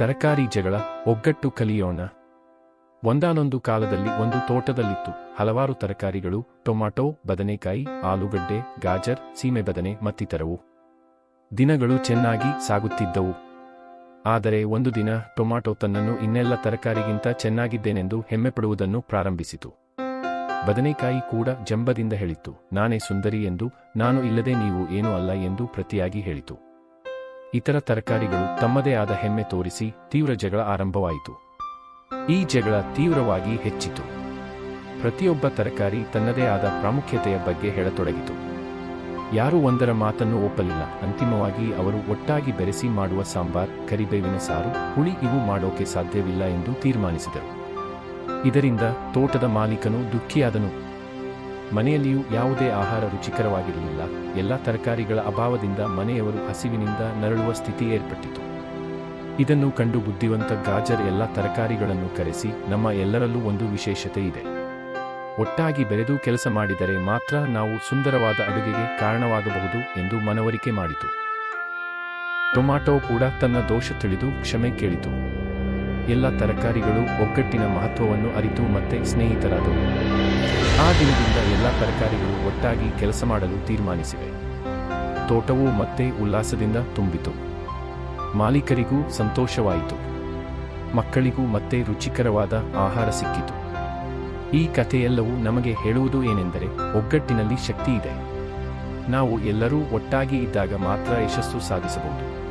ತರಕಾರಿ ಜಗಳ, ಒಗ್ಗಟ್ಟು ಕಲಿಯೋಣ. ಒಂದಾನೊಂದು ಕಾಲದಲ್ಲಿ ಒಂದು ತೋಟದಲ್ಲಿತ್ತು. ಹಲವಾರು ತರಕಾರಿಗಳು, ಟೊಮಾಟೊ, ಬದನೆಕಾಯಿ, ಆಲೂಗಡ್ಡೆ, ಗಾಜರ್, ಸೀಮೆ ಬದನೆ ಮತ್ತಿತರವು. ದಿನಗಳು ಚೆನ್ನಾಗಿ ಸಾಗುತ್ತಿದ್ದವು. ಆದರೆ ಒಂದು ದಿನ ಟೊಮಾಟೊ ತನ್ನನ್ನು ಇನ್ನೆಲ್ಲ ತರಕಾರಿಗಿಂತ ಚೆನ್ನಾಗಿದ್ದೇನೆಂದು ಹೆಮ್ಮೆಪಡುವುದನ್ನು ಪ್ರಾರಂಭಿಸಿತು. ಬದನೆಕಾಯಿ ಕೂಡ ಜಂಬದಿಂದ ಹೇಳಿತು ನಾನೇ ಸುಂದರಿ ಎಂದು, ನಾನು ಇಲ್ಲದೆ ನೀವು ಏನೂ ಅಲ್ಲ ಎಂದು ಪ್ರತಿಯಾಗಿ ಹೇಳಿತು. ಇತರ ತರಕಾರಿಗಳು ತಮ್ಮದೇ ಆದ ಹೆಮ್ಮೆ ತೋರಿಸಿ ತೀವ್ರ ಜಗಳ ಆರಂಭವಾಯಿತು. ಈ ಜಗಳ ತೀವ್ರವಾಗಿ ಹೆಚ್ಚಿತು. ಪ್ರತಿಯೊಬ್ಬ ತರಕಾರಿ ತನ್ನದೇ ಆದ ಪ್ರಾಮುಖ್ಯತೆಯ ಬಗ್ಗೆ ಹೇಳತೊಡಗಿತು. ಯಾರೂ ಒಂದರ ಮಾತನ್ನು ಒಪ್ಪಲಿಲ್ಲ. ಅಂತಿಮವಾಗಿ ಅವರು ಒಟ್ಟಾಗಿ ಬೆರೆಸಿ ಮಾಡುವ ಸಾಂಬಾರ್, ಕರಿಬೇವಿನ ಸಾರು, ಹುಳಿ ಇವು ಮಾಡೋಕೆ ಸಾಧ್ಯವಿಲ್ಲ ಎಂದು ತೀರ್ಮಾನಿಸಿದರು. ಇದರಿಂದ ತೋಟದ ಮಾಲೀಕನು ದುಃಖಿಯಾದನು. ಮನೆಯಲ್ಲಿಯೂ ಯಾವುದೇ ಆಹಾರ ರುಚಿಕರವಾಗಿರಲಿಲ್ಲ. ಎಲ್ಲ ತರಕಾರಿಗಳ ಅಭಾವದಿಂದ ಮನೆಯವರು ಹಸಿವಿನಿಂದ ನರಳುವ ಸ್ಥಿತಿ ಏರ್ಪಟ್ಟಿತು. ಇದನ್ನು ಕಂಡು ಬುದ್ಧಿವಂತ ಗಾಜರ್ ಎಲ್ಲ ತರಕಾರಿಗಳನ್ನು ಕರೆಸಿ, ನಮ್ಮ ಎಲ್ಲರಲ್ಲೂ ಒಂದು ವಿಶೇಷತೆ ಇದೆ. ಒಟ್ಟಾಗಿ ಬೆರೆದು ಕೆಲಸ ಮಾಡಿದರೆ ಮಾತ್ರ ನಾವು ಸುಂದರವಾದ ಅಡುಗೆಗೆ ಕಾರಣವಾಗಬಹುದು ಎಂದು ಮನವರಿಕೆ ಮಾಡಿತು. ಟೊಮಾಟೊ ಕೂಡ ತನ್ನ ದೋಷ ತಿಳಿದು ಕ್ಷಮೆ ಕೇಳಿತು. ಎಲ್ಲ ತರಕಾರಿಗಳು ಒಗ್ಗಟ್ಟಿನ ಮಹತ್ವವನ್ನು ಅರಿತು ಮತ್ತೆ ಸ್ನೇಹಿತರಾದವು ಆ ದಿನದಿಂದ ಎಲ್ಲ ತರಕಾರಿಗಳು ಒಟ್ಟಾಗಿ ಕೆಲಸ ಮಾಡಲು ತೀರ್ಮಾನಿಸಿವೆ. ತೋಟವು ಮತ್ತೆ ಉಲ್ಲಾಸದಿಂದ ತುಂಬಿತು. ಮಾಲೀಕರಿಗೂ ಸಂತೋಷವಾಯಿತು. ಮಕ್ಕಳಿಗೂ ಮತ್ತೆ ರುಚಿಕರವಾದ ಆಹಾರ ಸಿಕ್ಕಿತು. ಈ ಕಥೆಯೆಲ್ಲವೂ ನಮಗೆ ಹೇಳುವುದು ಏನೆಂದರೆ ಒಗ್ಗಟ್ಟಿನಲ್ಲಿ ಶಕ್ತಿ ಇದೆ. ನಾವು ಎಲ್ಲರೂ ಒಟ್ಟಾಗಿ ಇದ್ದಾಗ ಮಾತ್ರ ಯಶಸ್ಸು ಸಾಧಿಸಬಹುದು.